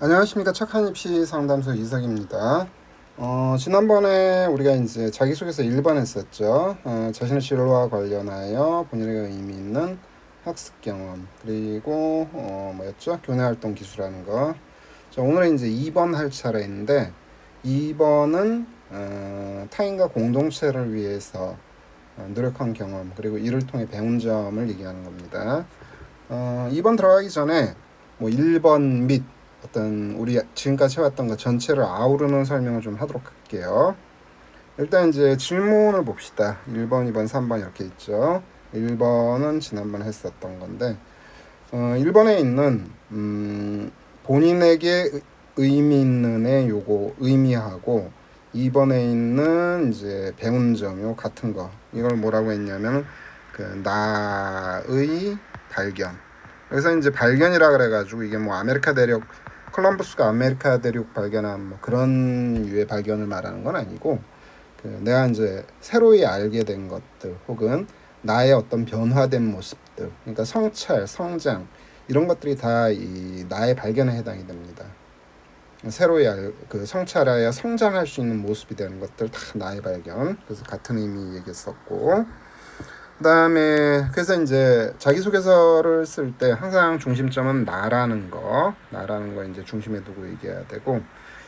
안녕하십니까 착한 입시 상담소 이석입니다. 어, 지난번에 우리가 이제 자기소개서 1번 했었죠. 어, 자신의 진로와 관련하여 본인에게 의미 있는 학습 경험 그리고 어, 뭐였죠? 교내 활동 기술하는 거. 자, 오늘은 이제 2번 할 차례인데 2번은 어, 타인과 공동체를 위해서 어, 노력한 경험 그리고 이를 통해 배운 점을 얘기하는 겁니다. 어, 2번 들어가기 전에 뭐 1번 및 어떤 우리 지금까지 해왔던 것 전체를 아우르는 설명을 좀 하도록 할게요. 일단 이제 질문을 봅시다. 1번, 2번, 3번 이렇게 있죠. 1번은 지난번에 했었던 건데 어, 1번에 있는 음, 본인에게 의- 의미 있는의 요거 의미하고 2번에 있는 이제 배운 점요 같은 거 이걸 뭐라고 했냐면 그 나의 발견 그래서 이제 발견이라 그래가지고 이게 뭐 아메리카 대륙 콜럼버스가 아메리카 대륙 발견한 뭐 그런 유의 발견을 말하는 건 아니고 그 내가 이제 새로이 알게 된 것들 혹은 나의 어떤 변화된 모습들 그러니까 성찰 성장 이런 것들이 다 이 나의 발견에 해당이 됩니다. 새로이 알, 그 성찰하여 성장할 수 있는 모습이 되는 것들 다 나의 발견. 그래서 같은 의미 얘기했었고, 그다음에 그래서 이제 자기소개서를 쓸 때 항상 중심점은 나라는 거, 나라는 거 이제 중심에 두고 얘기해야 되고,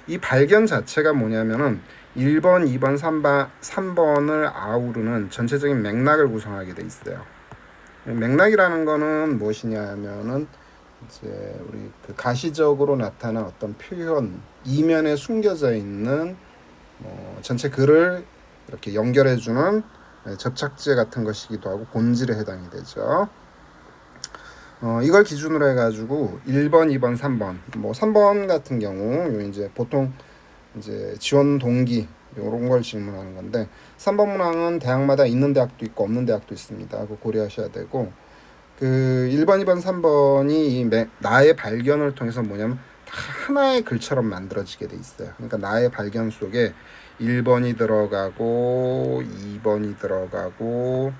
이 발견 자체가 뭐냐면은 1번, 2번, 3번, 3번을 아우르는 전체적인 맥락을 구성하게 돼 있어요. 맥락이라는 거는 무엇이냐면은 이제 우리 그 가시적으로 나타난 어떤 표현 이면에 숨겨져 있는 뭐 전체 글을 이렇게 연결해주는 네, 접착제 같은 것이기도 하고 본질에 해당이 되죠. 어, 이걸 기준으로 해가지고 1번, 2번, 3번 뭐 3번 같은 경우 요 이제 보통 이제 지원 동기 이런 걸 질문하는 건데 3번 문항은 대학마다 있는 대학도 있고 없는 대학도 있습니다. 그거 고려하셔야 되고 그 1번, 2번, 3번이 이 매- 나의 발견을 통해서 뭐냐면 다 하나의 글처럼 만들어지게 돼 있어요. 그러니까 나의 발견 속에 1번이 들어가고 2번이 들어가고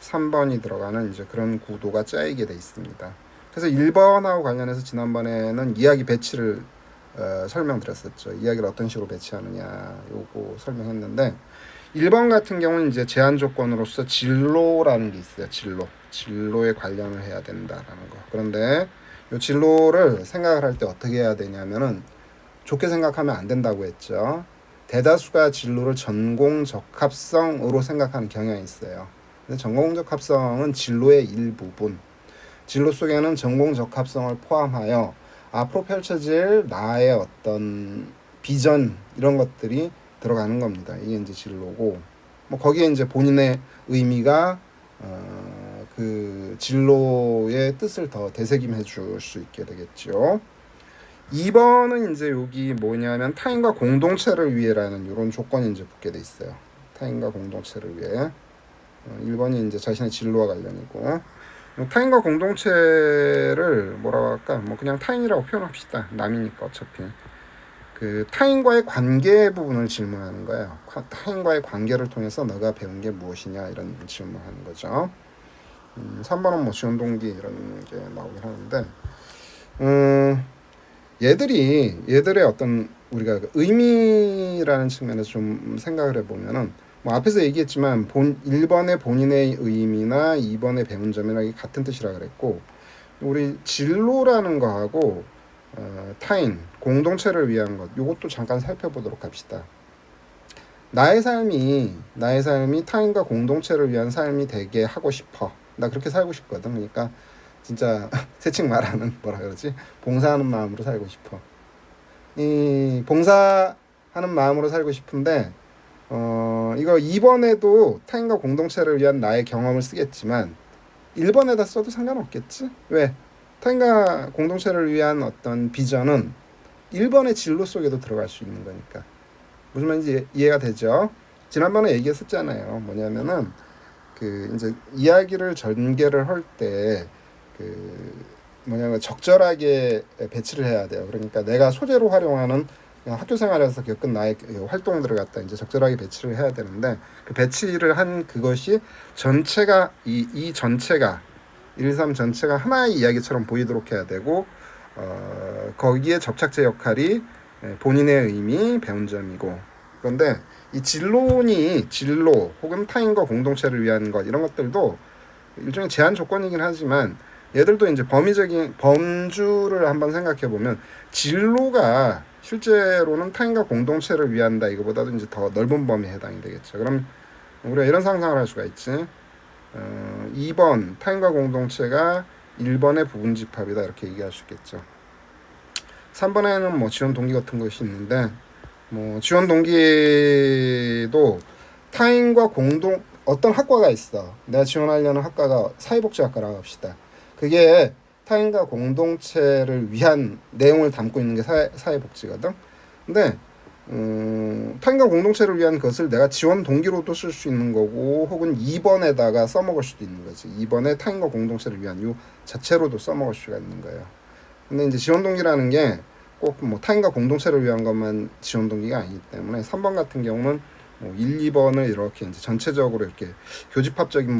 3번이 들어가는 이제 그런 구도가 짜이게 돼 있습니다. 그래서 1번하고 관련해서 지난번에는 이야기 배치를 어, 설명드렸었죠. 이야기를 어떤 식으로 배치하느냐 요거 설명했는데 1번 같은 경우는 이제 제한 조건으로서 진로라는 게 있어요. 진로. 진로에 관련을 해야 된다라는 거. 그런데 이 진로를 생각을 할 때 어떻게 해야 되냐면은 좋게 생각하면 안 된다고 했죠. 대다수가 진로를 전공 적합성으로 생각하는 경향이 있어요. 근데 전공 적합성은 진로의 일부분. 진로 속에는 전공 적합성을 포함하여 앞으로 펼쳐질 나의 어떤 비전 이런 것들이 들어가는 겁니다. 이게 이제 진로고 뭐 거기에 이제 본인의 의미가 어, 그 진로의 뜻을 더 되새김해 줄 수 있게 되겠죠. 2번은 이제 여기 뭐냐면 타인과 공동체를 위해라는 이런 조건이 이제 붙게 돼 있어요. 타인과 공동체를 위해. 어, 1번이 이제 자신의 진로와 관련이고 타인과 공동체를 뭐라고 할까? 뭐 그냥 타인이라고 표현합시다. 남이니까 어차피. 그 타인과의 관계 부분을 질문하는 거예요. 과- 타인과의 관계를 통해서 너가 배운 게 무엇이냐 이런 질문하는 거죠. 음, 3번은 뭐 지원 동기 이런 게 나오긴 하는데, 음, 얘들이 얘들의 어떤 우리가 그 의미라는 측면에서 좀 생각을 해보면은 뭐 앞에서 얘기했지만 본 1번의 본인의 의미나 2번의 배운 점이랑 이게 같은 뜻이라 그랬고 우리 진로라는 거하고 어, 타인 공동체를 위한 것 이것도 잠깐 살펴보도록 합시다. 나의 삶이 나의 삶이 타인과 공동체를 위한 삶이 되게 하고 싶어. 나 그렇게 살고 싶거든. 그러니까 진짜 새칭 말하는 뭐라 그러지? 봉사하는 마음으로 살고 싶어. 이 봉사하는 마음으로 살고 싶은데 어 이거 2번에도 타인과 공동체를 위한 나의 경험을 쓰겠지만 1번에다 써도 상관없겠지? 왜? 타인과 공동체를 위한 어떤 비전은 1번의 진로 속에도 들어갈 수 있는 거니까. 무슨 말인지 이해가 되죠? 지난번에 얘기했었잖아요. 뭐냐면은 그 이제 이야기를 전개를 할때 그 뭐냐면 적절하게 배치를 해야 돼요. 그러니까 내가 소재로 활용하는 학교 생활에서 겪은 나의 그 활동들을 갖다 이제 적절하게 배치를 해야 되는데 그 배치를 한 그것이 전체가 이, 이 전체가 1, 3 전체가 하나의 이야기처럼 보이도록 해야 되고 어, 거기에 접착제 역할이 예, 본인의 의미 배운 점이고 그런데 이 진론이 진로 혹은 타인과 공동체를 위한 것 이런 것들도 일종의 제한 조건이긴 하지만 얘들도 이제 범위적인 범주를 한번 생각해 보면 진로가 실제로는 타인과 공동체를 위한다 이거보다도 이제 더 넓은 범위에 해당이 되겠죠. 그럼 우리가 이런 상상을 할 수가 있지. 어, 2번 타인과 공동체가 1번의 부분 집합이다 이렇게 얘기할 수 있겠죠. 3번에는 뭐 지원 동기 같은 것이 있는데 뭐 지원 동기도 타인과 공동 어떤 학과가 있어. 내가 지원하려는 학과가 사회복지학과라고 합시다. 그게 타인과 공동체를 위한 내용을 담고 있는 게 사회, 사회복지거든. 근데 음, 타인과 공동체를 위한 것을 내가 지원 동기로도 쓸 수 있는 거고 혹은 2번에다가 써먹을 수도 있는 거지. 2번에 타인과 공동체를 위한 요 자체로도 써먹을 수가 있는 거예요. 근데 이제 지원 동기라는 게 꼭 뭐 타인과 공동체를 위한 것만 지원 동기가 아니기 때문에 3번 같은 경우는 뭐 1, 2번을 이렇게 이제 전체적으로 이렇게 교집합적인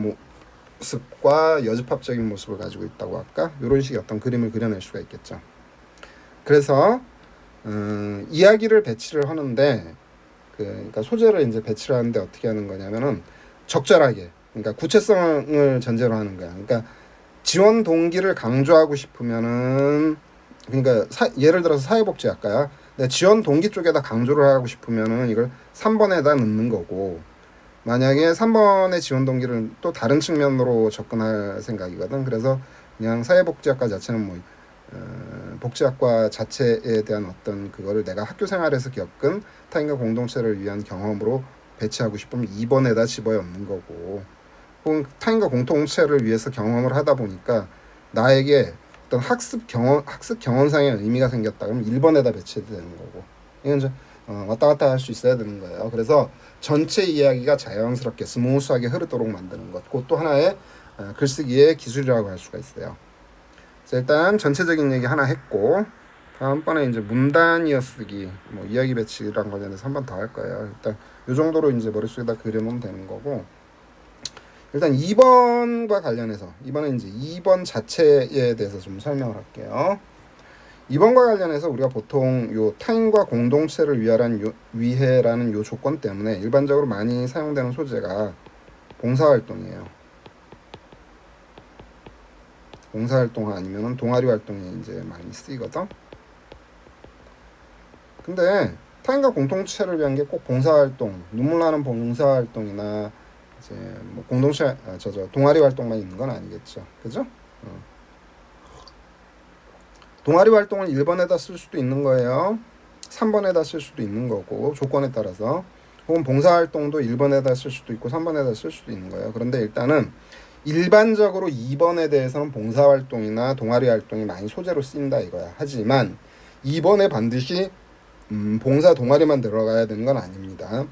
모습과 여집합적인 모습을 가지고 있다고 할까? 이런 식의 어떤 그림을 그려낼 수가 있겠죠. 그래서 음, 이야기를 배치를 하는데 그, 그러니까 소재를 이제 배치를 하는데 어떻게 하는 거냐면은 적절하게 그러니까 구체성을 전제로 하는 거야. 그러니까 지원 동기를 강조하고 싶으면은 그러니까 사, 예를 들어서 사회복지학과야. 지원 동기 쪽에다 강조를 하고 싶으면은 이걸 3번에다 넣는 거고 만약에 3번의 지원 동기를 또 다른 측면으로 접근할 생각이거든. 그래서 그냥 사회복지학과 자체는 뭐 어, 복지학과 자체에 대한 어떤 그거를 내가 학교 생활에서 겪은 타인과 공동체를 위한 경험으로 배치하고 싶으면 2번에다 집어넣는 거고. 혹은 타인과 공동체를 위해서 경험을 하다 보니까 나에게 어떤 학습 경험 학습 경험상의 의미가 생겼다. 그러면 1번에다 배치해도 되는 거고. 이건 이제 어, 왔다 갔다 할 수 있어야 되는 거예요. 그래서 전체 이야기가 자연스럽게 스무스하게 흐르도록 만드는 것. 그것도 하나의 어, 글쓰기의 기술이라고 할 수가 있어요. 자, 일단 전체적인 얘기 하나 했고 다음번에 이제 문단 이어쓰기 뭐 이야기 배치랑 관련해서 한 번 더 할 거예요. 일단 이 정도로 이제 머릿속에다 그려놓으면 되는 거고 일단 2번과 관련해서 이번에 이제 2번 자체에 대해서 좀 설명을 할게요. 2번과 관련해서 우리가 보통 요 타인과 공동체를 위하란 요, 위해라는 요 조건 때문에 일반적으로 많이 사용되는 소재가 봉사활동이에요. 봉사활동 아니면은 동아리 활동이 이제 많이 쓰이거든. 근데 타인과 공동체를 위한 게 꼭 봉사활동, 눈물 나는 봉사활동이나 이제 뭐 공동체, 아, 저저 동아리 활동만 있는 건 아니겠죠, 그죠? 어. 동아리 활동을 1번에다 쓸 수도 있는 거예요. 3번에다 쓸 수도 있는 거고 조건에 따라서 혹은 봉사활동도 1번에다 쓸 수도 있고 3번에다 쓸 수도 있는 거예요. 그런데 일단은 일반적으로 2번에 대해서는 봉사활동이나 동아리 활동이 많이 소재로 쓰인다 이거야. 하지만 2번에 반드시 음, 봉사 동아리만 들어가야 되는 건 아닙니다.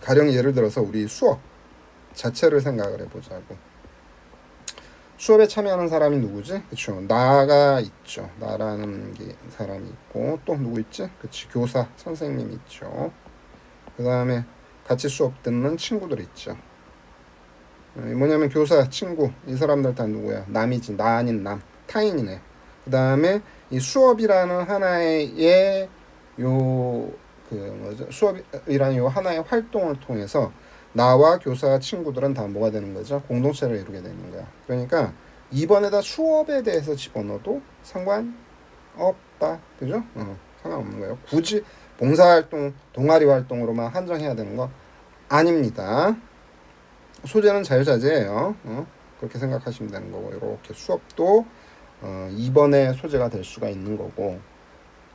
가령 예를 들어서 우리 수업 자체를 생각을 해보자고. 수업에 참여하는 사람이 누구지? 그쵸. 나가 있죠. 나라는 게 사람이 있고 또 누구 있지? 그치. 교사, 선생님 있죠. 그 다음에 같이 수업 듣는 친구들 있죠. 어, 뭐냐면 교사, 친구 이 사람들 다 누구야? 남이지. 나 아닌 남. 타인이네. 그 다음에 이 수업이라는 하나의 요 그 뭐죠? 수업이라는 요 하나의 활동을 통해서 나와 교사 친구들은 다 뭐가 되는 거죠? 공동체를 이루게 되는 거야. 그러니까 2번에다 수업에 대해서 집어넣어도 상관없다. 그죠? 어, 상관없는 거예요. 굳이 봉사활동, 동아리 활동으로만 한정해야 되는 거 아닙니다. 소재는 자유자재예요. 어? 그렇게 생각하시면 되는 거고 이렇게 수업도 어, 2번의 소재가 될 수가 있는 거고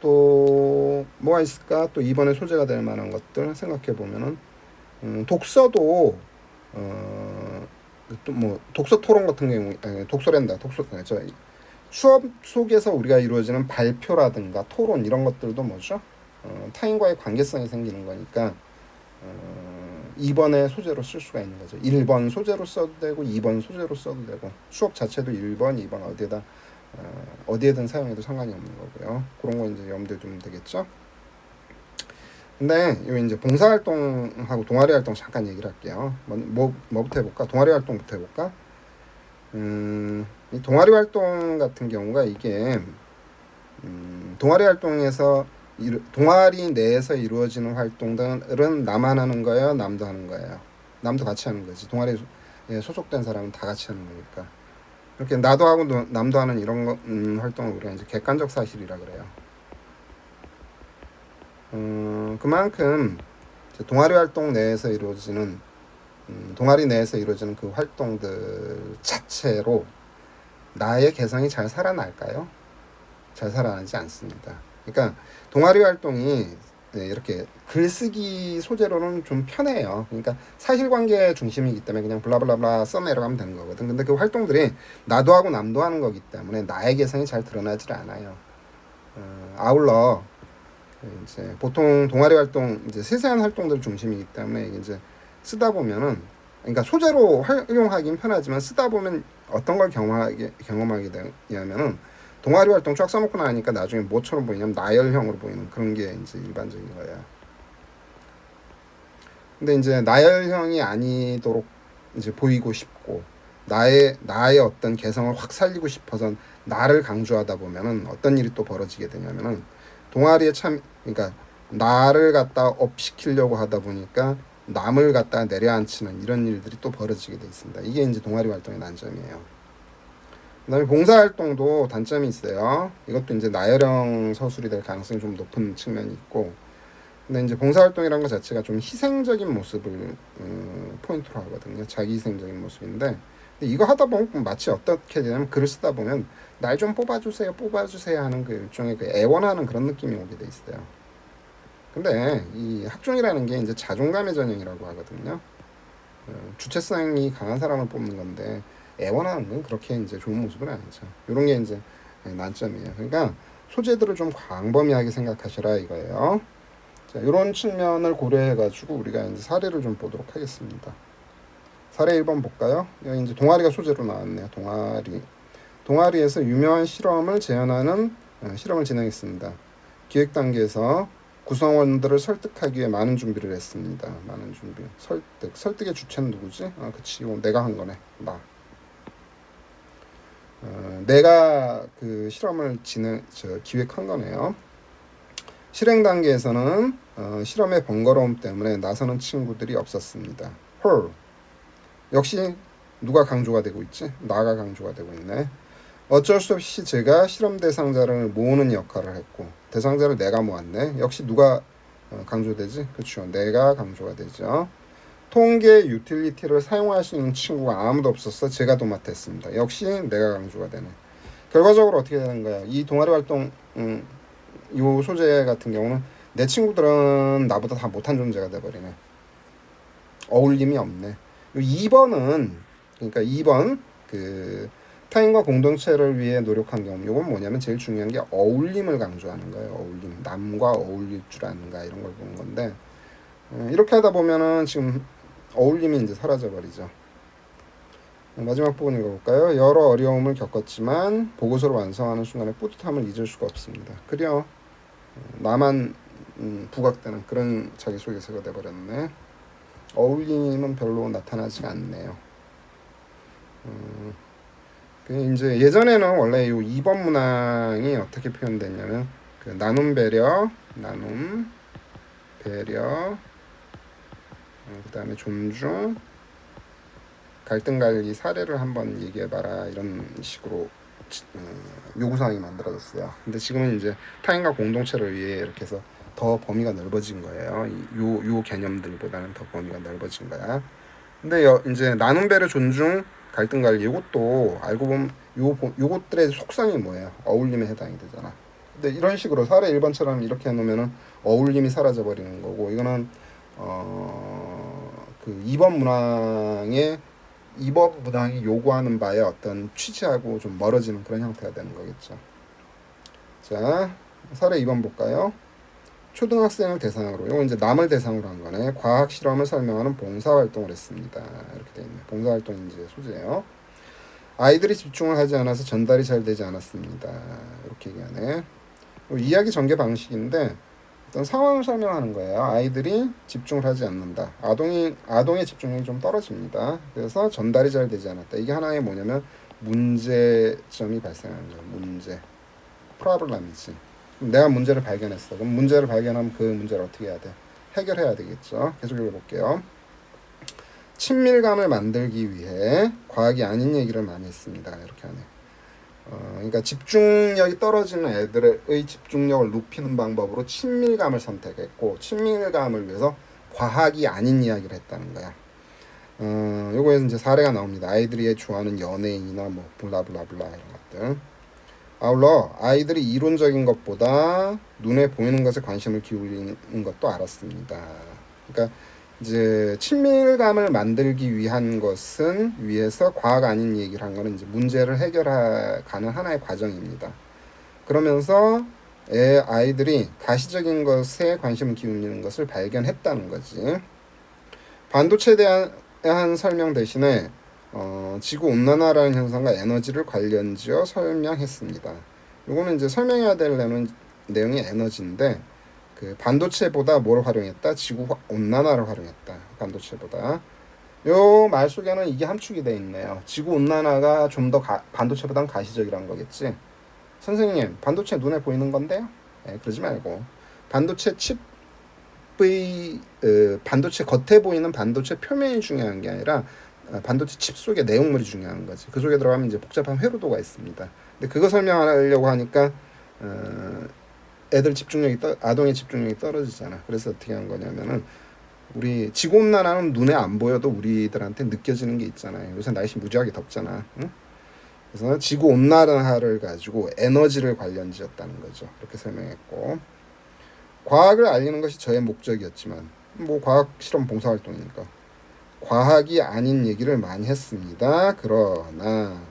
또 뭐가 있을까? 또 2번의 소재가 될 만한 것들 생각해 보면은 음, 독서도 어, 또뭐 독서 토론 같은 경우 아니, 독서랜다 독서 아니, 저 수업 속에서 우리가 이루어지는 발표라든가 토론 이런 것들도 뭐죠? 어, 타인과의 관계성이 생기는 거니까 어, 2번의 소재로 쓸 수가 있는 거죠. 1번 소재로 써도 되고 2번 소재로 써도 되고 수업 자체도 1번 2번 어디에다 어, 어디에든 사용해도 상관이 없는 거고요. 그런 거 이제 염두에 두면 되겠죠 근데 요 이제 봉사활동하고 동아리 활동 잠깐 얘기를 할게요. 뭐, 뭐 뭐 부터 해볼까? 동아리 활동부터 해볼까? 음, 이 동아리 활동 같은 경우가 이게 음, 동아리 활동에서 이루, 동아리 내에서 이루어지는 활동들은 나만 하는 거예요, 남도 하는 거예요. 남도 같이 하는 거지. 동아리에 소속된 사람은 다 같이 하는 거니까. 이렇게 나도 하고 노- 남도 하는 이런 거, 음, 활동을 우리가 이제 객관적 사실이라 그래요. 음, 그만큼 동아리 활동 내에서 이루어지는 음, 동아리 내에서 이루어지는 그 활동들 자체로 나의 개성이 잘 살아날까요? 잘 살아나지 않습니다. 그러니까 동아리 활동이 네, 이렇게 글쓰기 소재로는 좀 편해요. 그러니까 사실관계 중심이기 때문에 그냥 블라블라블라 써내려가면 되는 거거든. 근데 그 활동들이 나도 하고 남도 하는 거기 때문에 나의 개성이 잘 드러나질 않아요. 어, 아울러 그 이제 보통 동아리 활동 이제 세세한 활동들 중심이기 때문에 이제 쓰다 보면은 그러니까 소재로 활용하긴 편하지만 쓰다 보면 어떤 걸 경험하게 경험하게 되냐면은 동아리 활동 쫙 써놓고 나니까 나중에 뭐처럼 보이냐면 나열형으로 보이는 그런 게 이제 일반적인 거예요. 근데 이제 나열형이 아니도록 이제 보이고 싶고 나의 나의 어떤 개성을 확 살리고 싶어서 나를 강조하다 보면은 어떤 일이 또 벌어지게 되냐면은 동아리에 참 그러니까 나를 갖다 업시키려고 하다 보니까 남을 갖다 내려앉히는 이런 일들이 또 벌어지게 돼 있습니다. 이게 이제 동아리 활동의 난점이에요. 그다음에 봉사활동도 단점이 있어요. 이것도 이제 나열형 서술이 될 가능성이 좀 높은 측면이 있고, 근데 이제 봉사활동이라는 것 자체가 좀 희생적인 모습을 음, 포인트로 하거든요. 자기 희생적인 모습인데, 근데 이거 하다 보면 마치 어떻게 되냐면 글을 쓰다 보면 날 좀 뽑아주세요, 뽑아주세요 하는 그 일종의 그 애원하는 그런 느낌이 오게 돼 있어요. 근데 이 학종이라는 게 이제 자존감의 전형이라고 하거든요. 어, 주체성이 강한 사람을 뽑는 건데 애원하는 건 그렇게 이제 좋은 모습은 아니죠. 이런 게 이제 난점이에요. 그러니까 소재들을 좀 광범위하게 생각하시라 이거예요. 자, 이런 측면을 고려해가지고 우리가 이제 사례를 좀 보도록 하겠습니다. 사례 1번 볼까요? 여기 이제 동아리가 소재로 나왔네요. 동아리. 동아리에서 유명한 실험을 재현하는 어, 실험을 진행했습니다. 기획 단계에서 구성원들을 설득하기 위해 많은 준비를 했습니다. 많은 준비. 설득. 설득의 주체는 누구지? 아, 그치. 이거 내가 한 거네. 나. 어, 내가 그 실험을 진행, 저, 기획한 거네요. 실행 단계에서는 어, 실험의 번거로움 때문에 나서는 친구들이 없었습니다. 헐. 역시 누가 강조가 되고 있지? 나가 강조가 되고 있네. 어쩔 수 없이 제가 실험 대상자를 모으는 역할을 했고 대상자를 내가 모았네. 역시 누가 어, 강조되지? 그렇죠. 내가 강조가 되죠. 통계 유틸리티를 사용할 수 있는 친구가 아무도 없어서 제가 도맡았습니다. 역시 내가 강조가 되네. 결과적으로 어떻게 되는 거야? 이 동아리 활동 음, 요 소재 같은 경우는 내 친구들은 나보다 다 못한 존재가 돼버리네. 어울림이 없네. 요 2번은 그러니까 2번 그 타인과 공동체를 위해 노력한 경험. 이건 뭐냐면 제일 중요한 게 어울림을 강조하는 거예요. 어울림. 남과 어울릴 줄 아는가 이런 걸 보는 건데 어, 이렇게 하다 보면은 지금 어울림이 이제 사라져 버리죠. 마지막 부분 읽어볼까요? 여러 어려움을 겪었지만 보고서를 완성하는 순간에 뿌듯함을 잊을 수가 없습니다. 그려 어, 나만 음, 부각되는 그런 자기소개서가 돼버렸네. 어울림은 별로 나타나지 않네요. 음, 그 이제 예전에는 원래 이 2번 문항이 어떻게 표현됐냐면 그 나눔 배려, 나눔 배려, 어, 그다음에 존중, 갈등 관리 사례를 한번 얘기해봐라 이런 식으로 어, 요구사항이 만들어졌어요. 근데 지금은 이제 타인과 공동체를 위해 이렇게 해서 더 범위가 넓어진 거예요. 이- 요, 요 개념들보다는 더 범위가 넓어진 거야. 근데 여, 이제 나눔 배려 존중 갈등 관리 이것도 알고 보면 요 보- 요것들의 속성이 뭐예요? 어울림에 해당이 되잖아. 근데 이런 식으로 사례 1번처럼 이렇게 해 놓으면은 어울림이 사라져 버리는 거고 이거는 어그 2번 문항의 2번 문항이 요구하는 바의 어떤 취지하고 좀 멀어지는 그런 형태가 되는 거겠죠. 자, 사례 2번 볼까요? 초등학생을 대상으로, 이건 이제 남을 대상으로 한 거네. 과학 실험을 설명하는 봉사 활동을 했습니다. 이렇게 돼 있네. 봉사 활동 이제 소재예요. 아이들이 집중을 하지 않아서 전달이 잘 되지 않았습니다. 이렇게 얘기하네. 뭐 이야기 전개 방식인데 어떤 상황을 설명하는 거예요. 아이들이 집중을 하지 않는다. 아동이 아동의 집중력이 좀 떨어집니다. 그래서 전달이 잘 되지 않았다. 이게 하나의 뭐냐면 문제점이 발생하는 거예요. 문제. 프로블럼이지. 내가 문제를 발견했어. 그럼 문제를 발견하면 그 문제를 어떻게 해야 돼? 해결해야 되겠죠. 계속 읽어볼게요. 친밀감을 만들기 위해 과학이 아닌 얘기를 많이 했습니다. 이렇게 하네. 어, 그러니까 집중력이 떨어지는 애들의 집중력을 높이는 방법으로 친밀감을 선택했고 친밀감을 위해서 과학이 아닌 이야기를 했다는 거야. 어, 요거에서 이제 사례가 나옵니다. 아이들이 좋아하는 연예인이나 뭐 블라블라블라 이런 것들. 아울러 아이들이 이론적인 것보다 눈에 보이는 것에 관심을 기울이는 것도 알았습니다. 그러니까 이제 친밀감을 만들기 위한 것은 위해서 과학 아닌 얘기를 한 거는 이제 문제를 해결하는 하나의 과정입니다. 그러면서 애 아이들이 가시적인 것에 관심을 기울이는 것을 발견했다는 거지. 반도체에 대한 설명 대신에 어, 지구 온난화라는 현상과 에너지를 관련지어 설명했습니다. 이거는 이제 설명해야 될 내용, 내용이 에너지인데 그 반도체보다 뭘 활용했다? 지구 화- 온난화를 활용했다. 반도체보다. 요 말 속에는 이게 함축이 돼 있네요. 지구 온난화가 좀 더 반도체보다는 가시적이라는 거겠지. 선생님, 반도체 눈에 보이는 건데요? 예, 그러지 말고 반도체 칩의 어, 반도체 겉에 보이는 반도체 표면이 중요한 게 아니라 어, 반도체 칩 속의 내용물이 중요한 거지. 그 속에 들어가면 이제 복잡한 회로도가 있습니다. 근데 그거 설명하려고 하니까 어, 애들 집중력이 떠, 아동의 집중력이 떨어지잖아. 그래서 어떻게 한 거냐면은 우리 지구 온난화는 눈에 안 보여도 우리들한테 느껴지는 게 있잖아요. 요새 날씨 무지하게 덥잖아. 응? 그래서 지구 온난화를 가지고 에너지를 관련 지었다는 거죠. 그렇게 설명했고 과학을 알리는 것이 저의 목적이었지만 뭐 과학 실험 봉사 활동이니까 과학이 아닌 얘기를 많이 했습니다. 그러나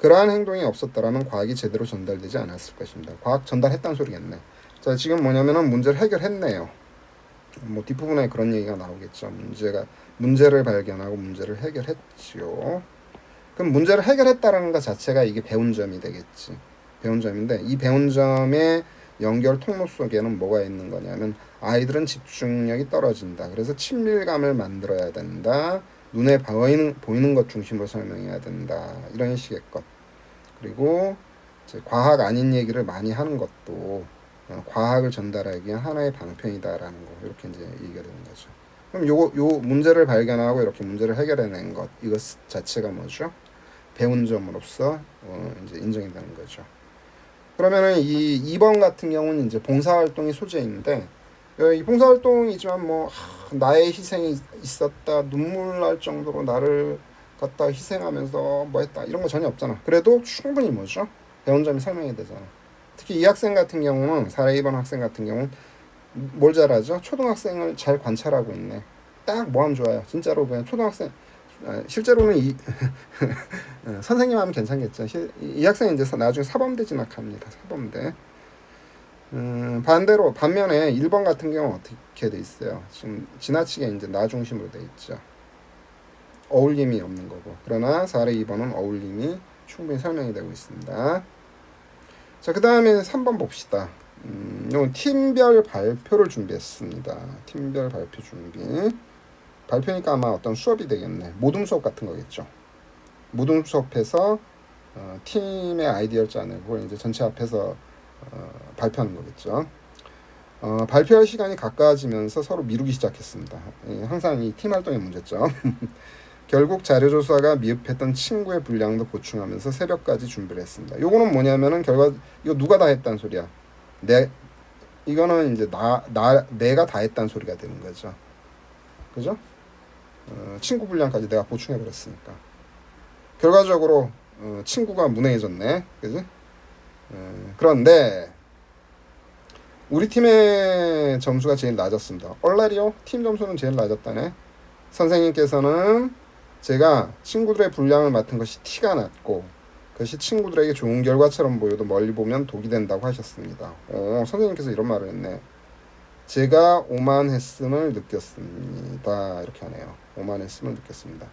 그러한 행동이 없었더라면 과학이 제대로 전달되지 않았을 것입니다. 과학 전달했다는 소리겠네. 자 지금 뭐냐면은 문제를 해결했네요. 뭐 뒷부분에 그런 얘기가 나오겠죠. 문제가 문제를 발견하고 문제를 해결했지요. 그럼 문제를 해결했다라는 것 자체가 이게 배운 점이 되겠지. 배운 점인데 이 배운 점의 연결 통로 속에는 뭐가 있는 거냐면 아이들은 집중력이 떨어진다. 그래서 친밀감을 만들어야 된다. 눈에 보이는 보이는 것 중심으로 설명해야 된다. 이런 식의 것. 그리고 과학 아닌 얘기를 많이 하는 것도 어, 과학을 전달하기 위한 하나의 방편이다라는 거 이렇게 이제 얘기가 되는 거죠. 그럼 요거 요 문제를 발견하고 이렇게 문제를 해결해낸 것 이것 자체가 뭐죠? 배운 점으로서 어, 이제 인정이 되는 거죠. 그러면은 이 2번 같은 경우는 이제 봉사활동이 소재인데 어, 이 봉사활동이지만 뭐 하, 나의 희생이 있었다 눈물 날 정도로 나를 갖다 희생하면서 뭐 했다 이런 거 전혀 없잖아. 그래도 충분히 뭐죠? 배운 점이 설명이 되잖아. 특히 이 학생 같은 경우는 사례 2번 학생 같은 경우는 뭘 잘하죠? 초등학생을 잘 관찰하고 있네. 딱 뭐 하면 좋아요. 진짜로 그냥 초등학생 아, 실제로는 이 어, 선생님 하면 괜찮겠죠. 실, 이, 이 학생이 이제 사- 나중에 사범대 진학합니다. 사범대. 음, 반대로 반면에 1번 같은 경우 는 어떻게 돼 있어요? 지금 지나치게 이제 나 중심으로 돼 있죠. 어울림이 없는 거고. 그러나 사례 2번은 어울림이 충분히 설명이 되고 있습니다. 자, 그 다음에 3번 봅시다. 음, 이건 팀별 발표를 준비했습니다. 팀별 발표 준비. 발표니까 아마 어떤 수업이 되겠네. 모둠 수업 같은 거겠죠. 모둠 수업에서 어, 팀의 아이디어를 짜내고 그걸 이제 전체 앞에서 어, 발표하는 거겠죠. 어, 발표할 시간이 가까워지면서 서로 미루기 시작했습니다. 예, 항상 이 팀 활동의 문제점. 결국 자료 조사가 미흡했던 친구의 분량도 보충하면서 새벽까지 준비를 했습니다. 요거는 뭐냐면은 결과 이거 누가 다 했단 소리야? 내 이거는 이제 나 나 내가 다 했단 소리가 되는 거죠. 그죠? 어, 친구 분량까지 내가 보충해 버렸으니까 결과적으로 어, 친구가 무능해졌네, 그지? 어, 그런데 우리 팀의 점수가 제일 낮았습니다. 얼라리요? 팀 점수는 제일 낮았다네. 선생님께서는 제가 친구들의 분량을 맡은 것이 티가 났고 그것이 친구들에게 좋은 결과처럼 보여도 멀리 보면 독이 된다고 하셨습니다. 어, 선생님께서 이런 말을 했네. 제가 오만했음을 느꼈습니다. 이렇게 하네요. 오만했음을 느꼈습니다.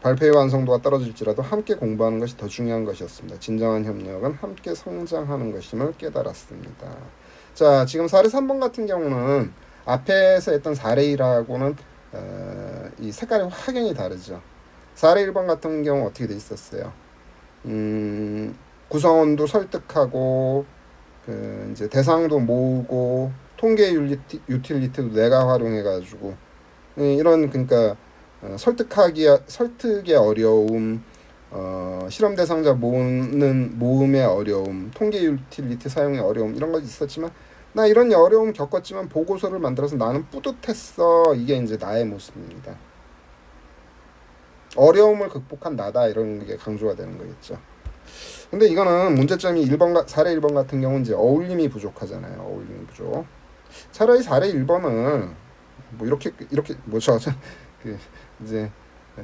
발표의 완성도가 떨어질지라도 함께 공부하는 것이 더 중요한 것이었습니다. 진정한 협력은 함께 성장하는 것임을 깨달았습니다. 자, 지금 사례 3번 같은 경우는 앞에서 했던 사례 1하고는 어, 이 색깔이 확연히 다르죠. 사례 1번 같은 경우 어떻게 돼 있었어요? 음, 구성원도 설득하고 그 이제 대상도 모으고 통계 유리티, 유틸리티도 내가 활용해가지고 예, 이런 그러니까 어, 설득하기 설득의 어려움, 어, 실험 대상자 모으는 모음의 어려움, 통계 유틸리티 사용의 어려움 이런 거 있었지만 나 이런 어려움 겪었지만 보고서를 만들어서 나는 뿌듯했어 이게 이제 나의 모습입니다. 어려움을 극복한 나다 이런 게 강조가 되는 거겠죠. 근데 이거는 문제점이 1번 사례 1번 같은 경우는 이제 어울림이 부족하잖아요. 어울림이 부족. 차라리 사례 1번을 뭐 이렇게 이렇게 뭐죠? 그 이제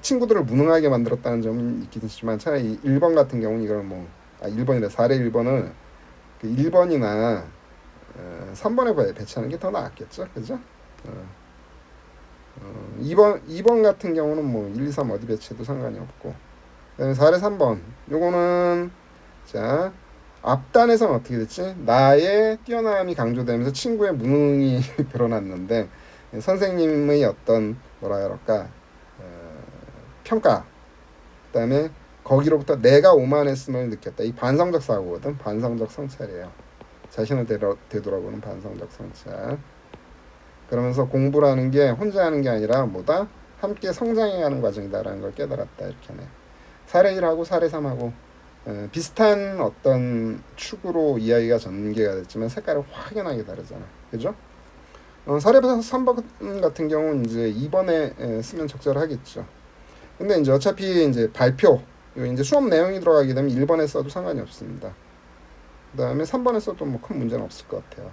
친구들을 무능하게 만들었다는 점이 있긴 있지만 차라리 1번 같은 경우는 이걸 뭐 아, 1번이라 사례 1번을 그 1번이나 어, 3번에 배치하는 게더 낫겠죠. 그죠? 어. 어, 2번 2번 같은 경우는 뭐 1, 2, 3 어디 배치해도 상관이 없고 그다음에 4례 3번 요거는 자 앞단에서는 어떻게 됐지? 나의 뛰어남이 강조되면서 친구의 무능이 드러났는데 선생님의 어떤 뭐라 그럴까? 어, 평가. 그다음에 거기로부터 내가 오만했음을 느꼈다. 이 반성적 사고거든. 반성적 성찰이에요. 자신을 되돌아, 되돌아보는 반성적 성찰. 그러면서 공부라는 게 혼자 하는 게 아니라 뭐다? 함께 성장해가는 과정이다라는 걸 깨달았다. 이렇게 네. 사례 1하고 사례 3하고. 어, 비슷한 어떤 축으로 이야기가 전개가 됐지만 색깔이 확연하게 다르잖아 그죠? 어, 사례 3번 같은 경우는 이제 2번에 에, 쓰면 적절하겠죠 근데 이제 어차피 이제 발표 이제 수업 내용이 들어가게 되면 1번에 써도 상관이 없습니다 그 다음에 3번에 써도 뭐 큰 문제는 없을 것 같아요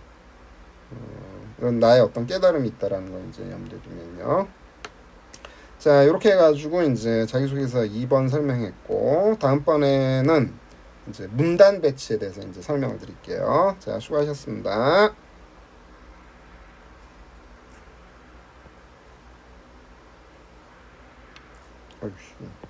어, 이런 나의 어떤 깨달음이 있다라는 걸 이제 염두에 두면요. 자, 이렇게 해가지고 이제 자기소개서 2번 설명했고 다음번에는 이제 문단 배치에 대해서 이제 설명을 드릴게요. 자, 수고하셨습니다.